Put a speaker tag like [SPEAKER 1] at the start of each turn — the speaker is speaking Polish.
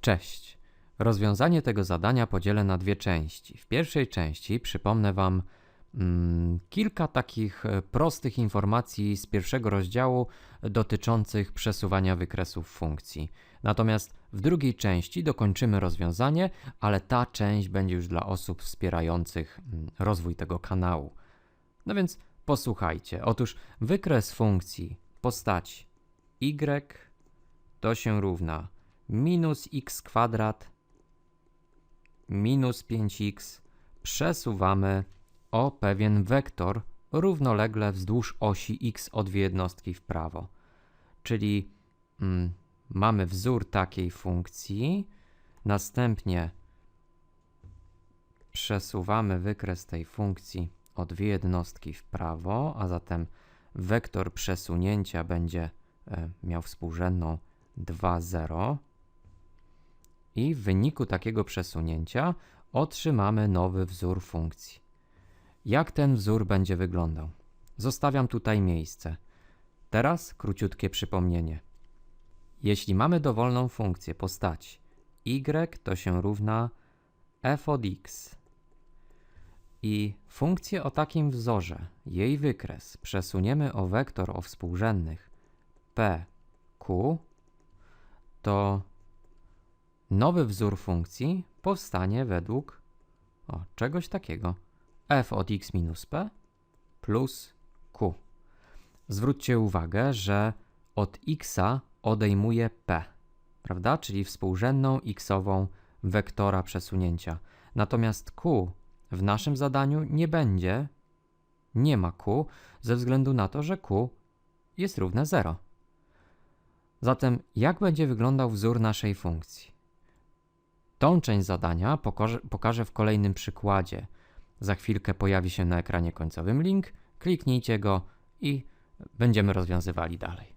[SPEAKER 1] Cześć. Rozwiązanie tego zadania podzielę na dwie części. W pierwszej części przypomnę Wam mm, kilka takich e, prostych informacji z pierwszego rozdziału dotyczących przesuwania wykresów funkcji. Natomiast w drugiej części dokończymy rozwiązanie, ale ta część będzie już dla osób wspierających mm, rozwój tego kanału. No więc posłuchajcie. Otóż wykres funkcji postaci y to się równa minus x kwadrat minus 5x przesuwamy o pewien wektor równolegle wzdłuż osi x o dwie jednostki w prawo. Czyli mm, mamy wzór takiej funkcji, następnie przesuwamy wykres tej funkcji o dwie jednostki w prawo, a zatem wektor przesunięcia będzie e, miał współrzędną 2, 0. I w wyniku takiego przesunięcia otrzymamy nowy wzór funkcji. Jak ten wzór będzie wyglądał? Zostawiam tutaj miejsce. Teraz króciutkie przypomnienie. Jeśli mamy dowolną funkcję postaci y to się równa f od x i funkcję o takim wzorze, jej wykres przesuniemy o wektor o współrzędnych p, q, to nowy wzór funkcji powstanie według o, czegoś takiego f od x minus p plus q. Zwróćcie uwagę, że od x odejmuje p, prawda? Czyli współrzędną xową wektora przesunięcia. Natomiast q w naszym zadaniu nie będzie, nie ma q, ze względu na to, że q jest równe 0. Zatem jak będzie wyglądał wzór naszej funkcji? Tą część zadania pokażę, w kolejnym przykładzie. Za chwilkę pojawi się na ekranie końcowym link, kliknijcie go i będziemy rozwiązywali dalej.